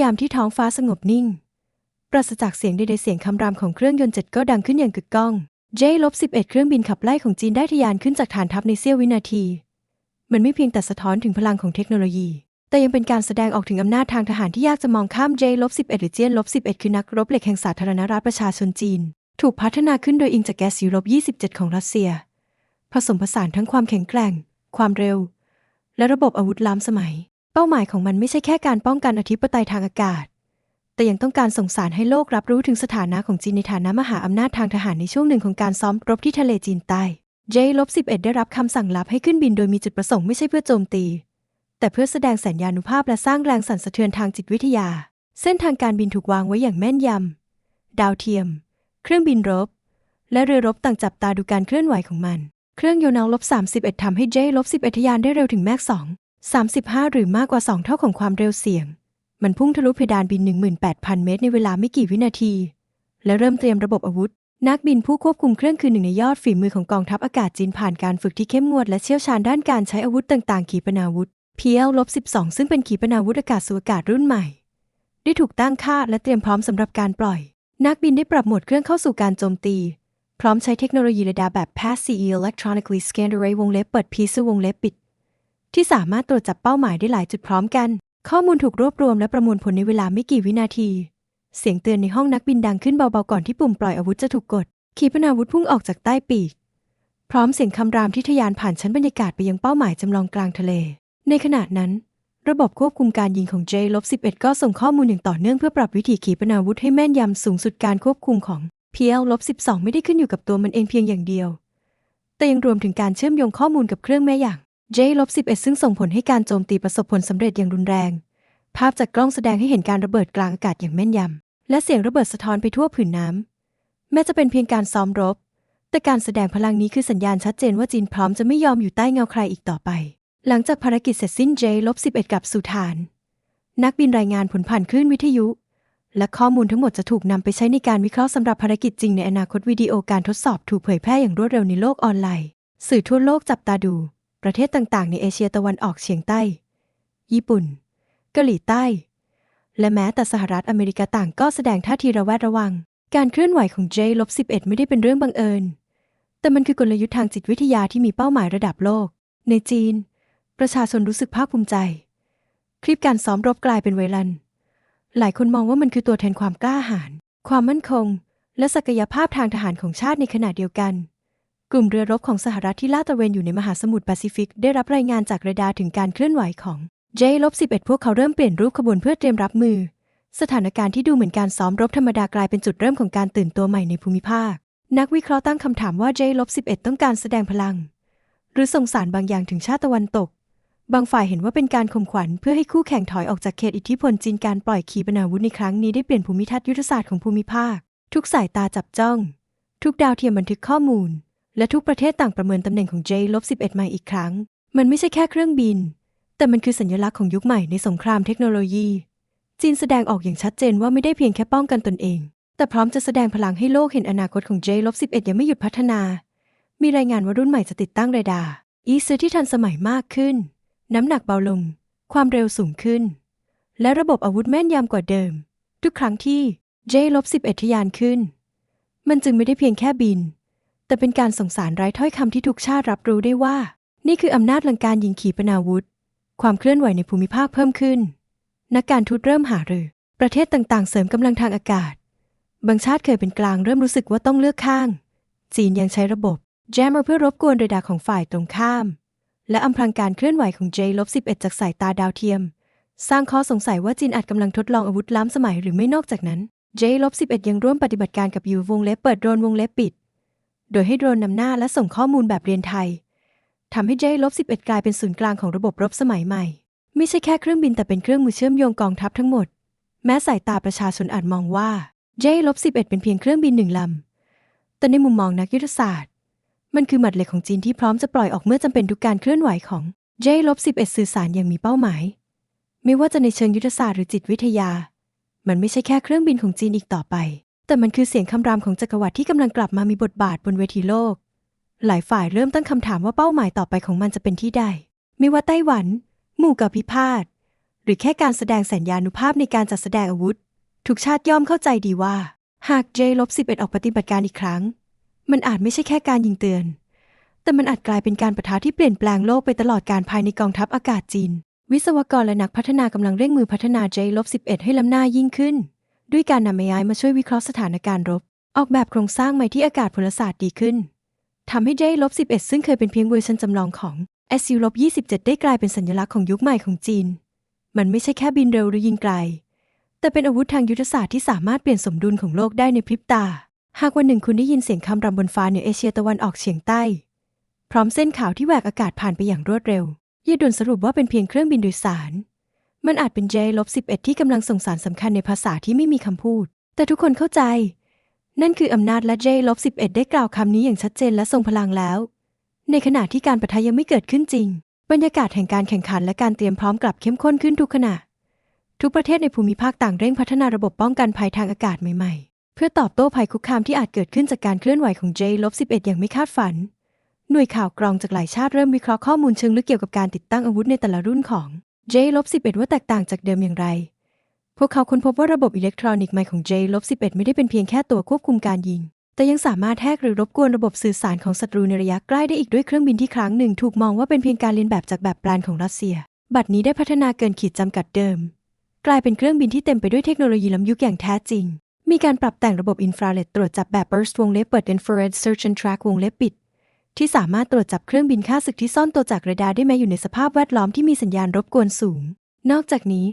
ยามที่ท้องฟ้าสงบนิ่ง ปราศจากเสียงใดๆเสียงคำรามของเครื่องยนต์เจ็ตก็ดังขึ้นอย่างกึกก้อง J-11 เครื่องบินขับไล่ของจีนได้ทะยานขึ้นจากฐานทัพในเสี้ยววินาที มันไม่เพียงแต่สะท้อนถึงพลังของเทคโนโลยี แต่ยังเป็นการแสดงออกถึงอำนาจทางทหารที่ยากจะมองข้าม J-11 หรือเจียน 11 คือนักรบเหล็กแห่งสาธารณรัฐประชาชนจีน ถูกพัฒนาขึ้นโดยอิงจากแก๊สยูโรป27 ของรัสเซีย ผสมผสานทั้งความแข็งแกร่ง ความเร็ว และระบบอาวุธล้ำสมัย เป้าหมายของมันไม่ใช่แค่การป้องกันอธิปไตยทางอากาศ แต่ยังต้องการส่งสารให้โลกรับรู้ถึงสถานะของจีนในฐานะมหาอำนาจทางทหารในช่วงหนึ่งของการซ้อมรบที่ทะเลจีนใต้ J-11 ได้รับคำสั่งลับให้ขึ้นบินโดยมีจุดประสงค์ไม่ใช่เพื่อโจมตี แต่เพื่อแสดงสัญญานุภาพและสร้างแรงสั่นสะเทือนทางจิตวิทยา เส้นทางการบินถูกวางไว้อย่างแม่นยำ ดาวเทียม เครื่องบินรบ และเรือรบต่างจับตาดูการเคลื่อนไหวของมัน เครื่องยนต์เอาลบ31ทำให้ J-11 ทะยานได้เร็วถึงแมก2 35 หรือมากกว่า 2 เท่าของความเร็วเสียง มันพุ่งทะลุเพดานบิน 18,000 เมตรในเวลาไม่กี่วินาที และเริ่มเตรียมระบบอาวุธ นักบินผู้ควบคุมเครื่องคือหนึ่งในยอดฝีมือของกองทัพอากาศจีนผ่านการฝึกที่เข้มงวดและเชี่ยวชาญด้านการใช้อาวุธต่างๆ ขีปนาวุธ PL-12 ซึ่งเป็นขีปนาวุธอากาศสู่อากาศรุ่นใหม่ ได้ถูกตั้งค่าและเตรียมพร้อมสำหรับการปล่อย นักบินได้ปรับโหมดเครื่องเข้าสู่การโจมตี พร้อมใช้เทคโนโลยีเรดาแบบ PASS-CE Electronically Scanned Array วงเล็บเปิด PIS วงเล็บปิด ที่สามารถตรวจจับเป้าหมายได้หลายจุดพร้อมกัน ข้อมูลถูกรวบรวมและประมวลผลในเวลาไม่กี่วินาที เสียงเตือนในห้องนักบินดังขึ้นเบาๆก่อนที่ปุ่มปล่อยอาวุธจะถูกกด ขีปนาวุธพุ่งออกจากใต้ปีก พร้อมเสียงคำรามที่ทะยานผ่านชั้นบรรยากาศไปยังเป้าหมายจำลองกลางทะเล ในขณะนั้น ระบบควบคุมการยิงของ J-11 ก็ส่งข้อมูลอย่างต่อเนื่องเพื่อปรับวิธีขีปนาวุธให้แม่นยำสูงสุดการควบคุมของ PL-12 ไม่ได้ขึ้นอยู่กับตัวมันเองเพียงอย่างเดียว แต่ยังรวมถึงการเชื่อมโยงข้อมูลกับเครื่องแม่อย่าง J-11 ซึ่งส่งผลให้การโจมตีประสบผลสำเร็จอย่างรุนแรง ภาพจากกล้องแสดงให้เห็นการระเบิดกลางอากาศอย่างแม่นยำ และเสียงระเบิดสะท้อนไปทั่วผืนน้ำ แม้จะเป็นเพียงการซ้อมรบ แต่การแสดงพลังนี้คือสัญญาณชัดเจนว่าจีนพร้อมจะไม่ยอมอยู่ใต้เงาใครอีกต่อไป หลังจากภารกิจเสร็จสิ้น J-11 กลับสู่ฐาน นักบินรายงานผลผ่านคลื่นวิทยุ และข้อมูลทั้งหมดจะถูกนำไปใช้ในการวิเคราะห์สำหรับภารกิจจริงในอนาคตวิดีโอการทดสอบถูกเผยแพร่อย่างรวดเร็วในโลกออนไลน์ สื่อทั่วโลกจับตาดู ประเทศต่างๆ ในเอเชียตะวันออกเฉียงใต้ ญี่ปุ่น เกาหลีใต้ และแม้แต่สหรัฐอเมริกาต่างก็แสดงท่าทีระแวดระวัง การเคลื่อนไหวของ J-11 ไม่ได้เป็นเรื่องบังเอิญ แต่มันคือกลยุทธ์ทางจิตวิทยาที่มีเป้าหมายระดับโลก ในจีน ประชาชนรู้สึกภาคภูมิใจ คลิปการซ้อมรบกลายเป็นไวรัลหลายคนมองว่ามันคือตัวแทนความกล้าหาญ ความมั่นคง และศักยภาพทางทหารของชาติในขณะเดียวกัน กลุ่มเรือรบของสหรัฐที่ลาดตระเวนอยู่ในมหาสมุทรแปซิฟิก ได้รับรายงานจากเรดาร์ถึงการเคลื่อนไหวของ J-11 พวกเขาเริ่มเปลี่ยนรูปขบวนเพื่อเตรียมรับมือ สถานการณ์ที่ดูเหมือนการซ้อมรบธรรมดากลายเป็นจุดเริ่มของการตื่นตัวใหม่ในภูมิภาค นักวิเคราะห์ตั้งคำถามว่า J-11 ต้องการแสดงพลัง หรือส่งสารบางอย่างถึงชาติตะวันตก บางฝ่ายเห็นว่าเป็นการข่มขวัญเพื่อให้คู่แข่งถอยออกจากเขตอิทธิพลจีนการปล่อยขีปนาวุธในครั้งนี้ได้เปลี่ยนภูมิทัศน์ยุทธศาสตร์ของภูมิภาค ทุกสายตาจับจ้อง ทุกดาวเทียมบันทึกข้อมูล และทุกประเทศต่างประเมินตำแหน่งของ J-11 ใหม่อีกครั้ง มันไม่ใช่แค่เครื่องบิน แต่มันคือสัญลักษณ์ของยุคใหม่ในสงครามเทคโนโลยี จีนแสดงออกอย่างชัดเจนว่าไม่ได้เพียงแค่ป้องกันตนเอง แต่พร้อมจะแสดงพลังให้โลกเห็นอนาคตของ J-11 ยังไม่หยุดพัฒนา มีรายงานว่ารุ่นใหม่จะติดตั้งเรดาร์อีซืที่ทันสมัยมากขึ้น น้ำหนักเบาลง ความเร็วสูงขึ้น และระบบอาวุธแม่นยำกว่าเดิม ทุกครั้งที่ J-11 ทะยานขึ้น มันจึงไม่ได้เพียงแค่บิน แต่เป็นการส่งสารไร้ถ้อยคำที่ทุกชาติรับรู้ได้ว่า นี่คืออำนาจลังการยิงขีปนาวุธ ความเคลื่อนไหวในภูมิภาคเพิ่มขึ้น นักการทูตเริ่มหารือ ประเทศต่างๆ เสริมกำลังทางอากาศ บางชาติเคยเป็นกลางเริ่มรู้สึกว่าต้องเลือกข้าง จีนยังใช้ระบบ Jammer เพื่อรบกวนเรดาร์ของฝ่ายตรงข้าม และอำพรางการเคลื่อนไหวของ J-11 จากสายตาดาวเทียม สร้างข้อสงสัยว่าจีนอาจกำลังทดลองอาวุธล้ำสมัยหรือไม่นอกจากนั้น J-11 ยังร่วมปฏิบัติการกับยูวงเล็บเปิดโดรนวงเล็บปิด โดยให้โดรนนำหน้าและส่งข้อมูลแบบเรียนไทยทำให้ J-11 กลายเป็นศูนย์กลางของระบบรบสมัยใหม่ ไม่ใช่แค่เครื่องบินแต่เป็นเครื่องมือเชื่อมโยงกองทัพทั้งหมด แม้สายตาประชาชนอาจมองว่า J-11 เป็นเพียงเครื่องบินหนึ่งลำ แต่ในมุมมองนักยุทธศาสตร์ มันคือหมัดเหล็กของจีนที่พร้อมจะปล่อยออกเมื่อจำเป็นทุกการเคลื่อนไหวของ J-11 สื่อสารอย่างมีเป้าหมาย ไม่ว่าจะในเชิงยุทธศาสตร์หรือจิตวิทยา มันไม่ใช่แค่เครื่องบินของจีนอีกต่อไป แต่มันคือเสียงคำรามของจักรวรรดิที่กำลังกลับมามีบทบาทบนเวทีโลก หลายฝ่ายเริ่มตั้งคำถามว่าเป้าหมายต่อไปของมันจะเป็นที่ใด ไม่ว่าไต้หวัน หมู่กาะพิพาท หรือแค่การแสดงสัญญานุภาพในการจัดแสดงอาวุธ ทุกชาติย่อมเข้าใจดีว่า หาก J-11 ออกปฏิบัติการอีกครั้ง มันอาจไม่ใช่แค่การยิงเตือน แต่มันอาจกลายเป็นการประทะที่เปลี่ยนแปลงโลกไปตลอดการภายในกองทัพอากาศจีน วิศวกรและนักพัฒนากำลังเร่งมือพัฒนา J-11 ให้ล้ำหน้ายิ่งขึ้น ด้วยการนำ AI มาช่วยวิเคราะห์สถานการณ์รบ ออกแบบโครงสร้างใหม่ที่อากาศพลศาสตร์ดีขึ้นทำให้ J-11 ซึ่งเคยเป็นเพียงเวอร์ชันจำลองของ SU-27 ได้กลายเป็นสัญลักษณ์ของยุคใหม่ของจีน มันไม่ใช่แค่บินเร็วหรือยิงไกล แต่เป็นอาวุธทางยุทธศาสตร์ที่สามารถเปลี่ยนสมดุลของโลกได้ในพริบตา หากวันหนึ่งคุณได้ยินเสียงคำรำบนฟ้าเหนือเอเชียตะวันออกเฉียงใต้ พร้อมเส้นขาวที่แหวกอากาศผ่านไปอย่างรวดเร็วอย่าด่วนสรุปว่าเป็นเพียงเครื่องบินโดยสาร มันอาจเป็น J-11 ที่กำลังส่งสารสำคัญในภาษาที่ไม่มีคำพูด แต่ทุกคนเข้าใจ นั่นคืออำนาจและ J-11 ได้กล่าวคำนี้อย่างชัดเจนและทรงพลังแล้ว ในขณะที่การประทะยังไม่เกิดขึ้นจริง บรรยากาศแห่งการแข่งขันและการเตรียมพร้อมกลับเข้มข้นขึ้นทุกขณะ ทุกประเทศในภูมิภาคต่างเร่งพัฒนาระบบป้องกันภัยทางอากาศใหม่ๆ เพื่อตอบโต้ภัยคุกคามที่อาจเกิดขึ้นจากการเคลื่อนไหวของ J-11 อย่างไม่คาดฝัน หน่วยข่าวกรองจากหลายชาติเริ่มวิเคราะห์ข้อมูลเชิงลึกเกี่ยวกับการติดตั้งอาวุธในแต่ละรุ่นของ J-11 ว่าแตกต่างจากเดิมอย่างไร พวกเขาค้นพบว่าระบบอิเล็กทรอนิกส์ใหม่ของ J-11 ไม่ได้เป็นเพียงแค่ตัวควบคุมการยิง แต่ยังสามารถแฮกหรือรบกวนระบบสื่อสารของศัตรูในระยะใกล้ได้อีกด้วยเครื่องบินที่ครั้งหนึ่ง ถูกมองว่าเป็นเพียงการเลียนแบบจากแบบแปลนของรัสเซีย บัดนี้ได้พัฒนาเกินขีดจำกัดเดิม กลายเป็นเครื่องบินที่เต็มไปด้วยเทคโนโลยีล้ำยุคอย่างแท้จริงมีการปรับแต่งระบบอินฟราเรดตรวจจับแบบ burst วงเล็บเปิด infrared search and track วงเล็บปิด ที่สามารถตรวจจับเครื่องบินฆ่าศึกที่ซ่อนตัวจากเรดาร์ได้แม้อยู่ในสภาพแวดล้อมที่มีสัญญาณรบกวนสูง นอกจากนี้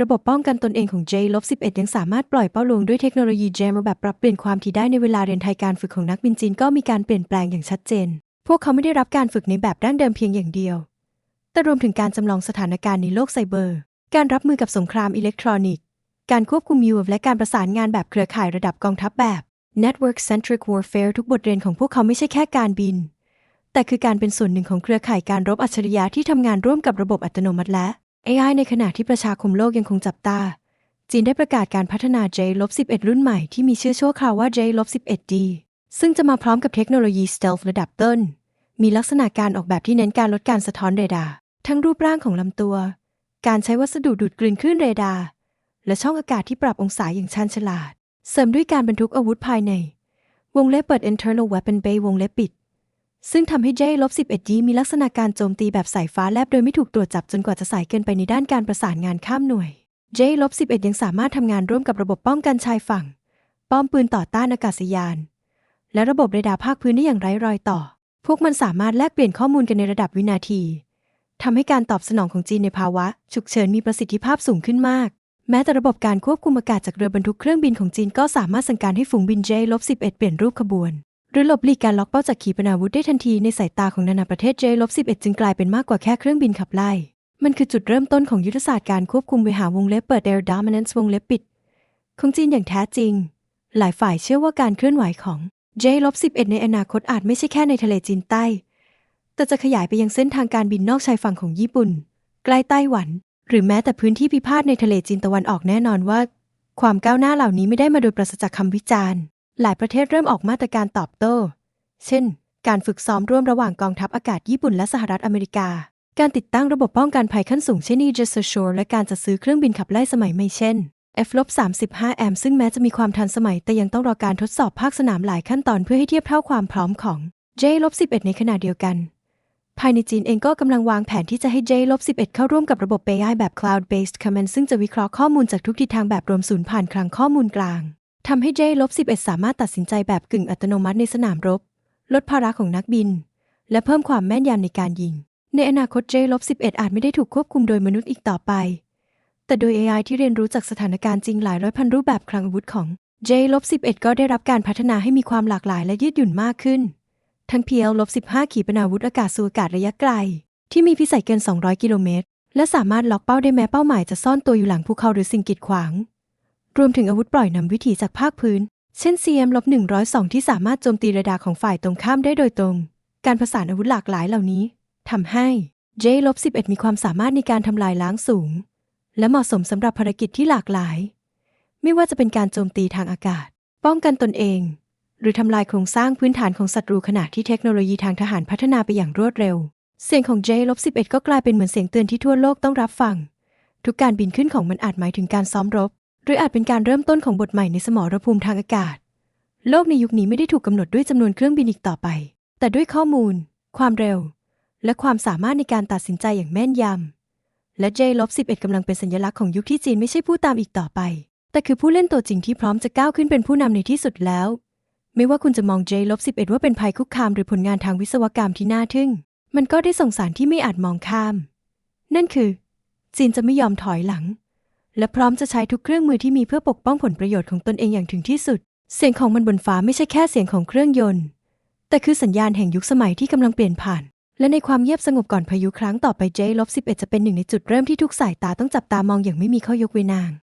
ระบบป้องกันตนเองของ J-11 ยังสามารถปล่อยเป้าลวงด้วยเทคโนโลยี j a m แบบปรับเปลี่ยนความถี่ได้ในเวลาเรียนไทยการฝึกของนักบินจีนก็มีการเปลี่ยนแปลงอย่างชัดเจน พวกเขาไม่ได้รับการฝึกในแบบดั้งเดิมเพียงอย่างเดียว แต่รวมถึงการจำลองสถานการณ์ในโลกไซเบอร์ การรับมือกับสงครามอิเล็กทรอนิกส์ การควบคุมยูและการประสานงานแบบเครือข่ายระดับกองทัพแบบ Network Centric Warfare ทุกบทเรียนของพวกเขาไม่ใช่แค่การบิน แต่คือการเป็นส่วนหนึ่งของเครือข่ายการรบอัจฉริยะที่ทำงานร่วมกับระบบอัตโนมัติและ AI ในขณะที่ประชาคมโลกยังคงจับตา จีนได้ประกาศการพัฒนา J-11 รุ่นใหม่ที่มีชื่อชั่วคราวว่า J-11D ซึ่งจะมาพร้อมกับเทคโนโลยี Stealth ระดับต้น มีลักษณะการออกแบบที่เน้นการลดการสะท้อนเรดาร์ทั้งรูปร่างของลำตัว การใช้วัสดุดูดกลืนคลื่นเรดาร์และช่องอากาศที่ปรับองศาอย่างชันฉลาด เสริมด้วยการบรรทุกอาวุธภายใน วงเล็บเปิด internal weapon bay วงเล็บปิด ซึ่งทำให้ J-11D มีลักษณะการโจมตีแบบสายฟ้าแลบโดยไม่ถูกตรวจจับจนกว่าจะสายเกินไปในด้านการประสานงานข้ามหน่วย J-11 ยังสามารถทำงานร่วมกับระบบป้องกันชายฝั่ง ป้อมปืนต่อต้านอากาศยาน และระบบเรดาร์ภาคพื้นได้อย่างไร้รอยต่อ พวกมันสามารถแลกเปลี่ยนข้อมูลกันในระดับวินาทีทำให้การตอบสนองของจีนในภาวะ ฉุกเฉินมีประสิทธิภาพสูงขึ้นมาก แม้แต่ระบบการควบคุมอากาศจากเรือบรรทุกเครื่องบินของจีนก็สามารถสั่งการให้ฝูงบิน J-11 เปลี่ยนรูปขบวน หรือหลบหลีกการล็อกเป้าจากขีปนาวุธได้ทันทีในสายตาของนานาประเทศ J-11 จึงกลายเป็นมากกว่าแค่เครื่องบินขับไล่ มันคือจุดเริ่มต้นของยุทธศาสตร์การควบคุมเวหาวงเล็บเปิด Air Dominance วงเล็บปิด ของจีนอย่างแท้จริง หลายฝ่ายเชื่อว่าการเคลื่อนไหวของ J-11 ในอนาคตอาจไม่ใช่แค่ในทะเลจีนใต้ แต่จะขยายไปยังเส้นทางการบินนอกชายฝั่งของญี่ปุ่น ใกล้ไต้หวัน หรือแม้แต่พื้นที่พิพาทในทะเลจีนตะวันออกแน่นอนว่า ความก้าวหน้าเหล่านี้ไม่ได้มาโดยปราศจากคำวิจารณ์ หลายประเทศเริ่มออกมาตรการตอบโต้ เช่น การฝึกซ้อมร่วมระหว่างกองทัพอากาศญี่ปุ่นและสหรัฐอเมริกา การติดตั้งระบบป้องกันภัยขั้นสูงเช่น Aegis Ashore และการจัดซื้อเครื่องบินขับไล่สมัยใหม่เช่น F-35M ซึ่งแม้จะมีความทันสมัยแต่ยังต้องรอการทดสอบภาคสนามหลายขั้นตอนเพื่อให้เทียบเท่าความพร้อมของ J-11 ในขณะเดียวกัน ภายในจีนเองก็กำลังวางแผนที่จะให้ J-11 เข้าร่วมกับระบบ AI แบบ Cloud-based Command ซึ่งจะวิเคราะห์ข้อมูลจากทุกทิศทางแบบรวมศูนย์ผ่านคลังข้อมูลกลางทำให้ J-11 สามารถตัดสินใจแบบกึ่งอัตโนมัติในสนามรบ ลดภาระของนักบิน และเพิ่มความแม่นยำในการยิง ในอนาคต J-11 อาจไม่ได้ถูกควบคุมโดยมนุษย์อีกต่อไป แต่โดย AI ที่เรียนรู้จากสถานการณ์จริงหลายร้อยพันรูปแบบคลังอาวุธของ J-11 ก็ได้รับการพัฒนาให้มีความหลากหลายและยืดหยุ่นมากขึ้น ทั้ง PL-15 ขีปนาวุธอากาศสู่อากาศระยะไกล ที่มีพิสัยเกิน 200 กิโลเมตร และสามารถล็อกเป้าได้แม้เป้าหมายจะซ่อนตัวอยู่หลังภูเขาหรือสิ่งกีดขวาง รวมถึงอาวุธปล่อยนำวิถีจากภาคพื้น เช่น CM-102 ที่สามารถโจมตีเรดาของฝ่ายตรงข้ามได้โดยตรง การผสานอาวุธหลากหลายเหล่านี้ทำให้ J-11 มีความสามารถในการทำลายล้างสูง และเหมาะสมสำหรับภารกิจที่หลากหลาย ไม่ว่าจะเป็นการโจมตีทางอากาศ ป้องกันตนเอง หรือทำลายโครงสร้างพื้นฐานของศัตรูขณะที่เทคโนโลยีทางทหารพัฒนาไปอย่างรวดเร็ว เสียงของ J-11 ก็กลายเป็นเหมือนเสียงเตือนที่ทั่วโลกต้องรับฟัง ทุกการบินขึ้นของมันอาจหมายถึงการซ้อมรบ หรืออาจเป็นการเริ่มต้นของบทใหม่ในสมรภูมิทางอากาศ โลกในยุคนี้ไม่ได้ถูกกำหนดด้วยจำนวนเครื่องบินอีกต่อไป แต่ด้วยข้อมูล ความเร็ว และความสามารถในการตัดสินใจอย่างแม่นยำและ J-11 กำลังเป็นสัญลักษณ์ของยุคที่จีนไม่ใช่ผู้ตามอีกต่อไป แต่คือผู้เล่นตัวจริงที่พร้อมจะก้าวขึ้นเป็นผู้นำในที่สุดแล้ว ไม่ว่าคุณจะมอง J-11 ว่าเป็นภัยคุกคามหรือผลงานทางวิศวกรรมที่น่าทึ่ง มันก็ได้ส่งสารที่ไม่อาจมองข้าม นั่นคือ จีนจะไม่ยอมถอยหลัง และพร้อมจะใช้ทุกเครื่องมือที่มีเพื่อปกป้องผลประโยชน์ของตนเองอย่างถึงที่สุด เสียงของมันบนฟ้าไม่ใช่แค่เสียงของเครื่องยนต์ แต่คือสัญญาณแห่งยุคสมัยที่กำลังเปลี่ยนผ่าน และในความเงียบสงบก่อนพายุครั้งต่อไป J-11 จะเป็นหนึ่งในจุดเริ่มที่ทุกสายตาต้องจับตามองอย่างไม่มีข้อยกเว้นนาง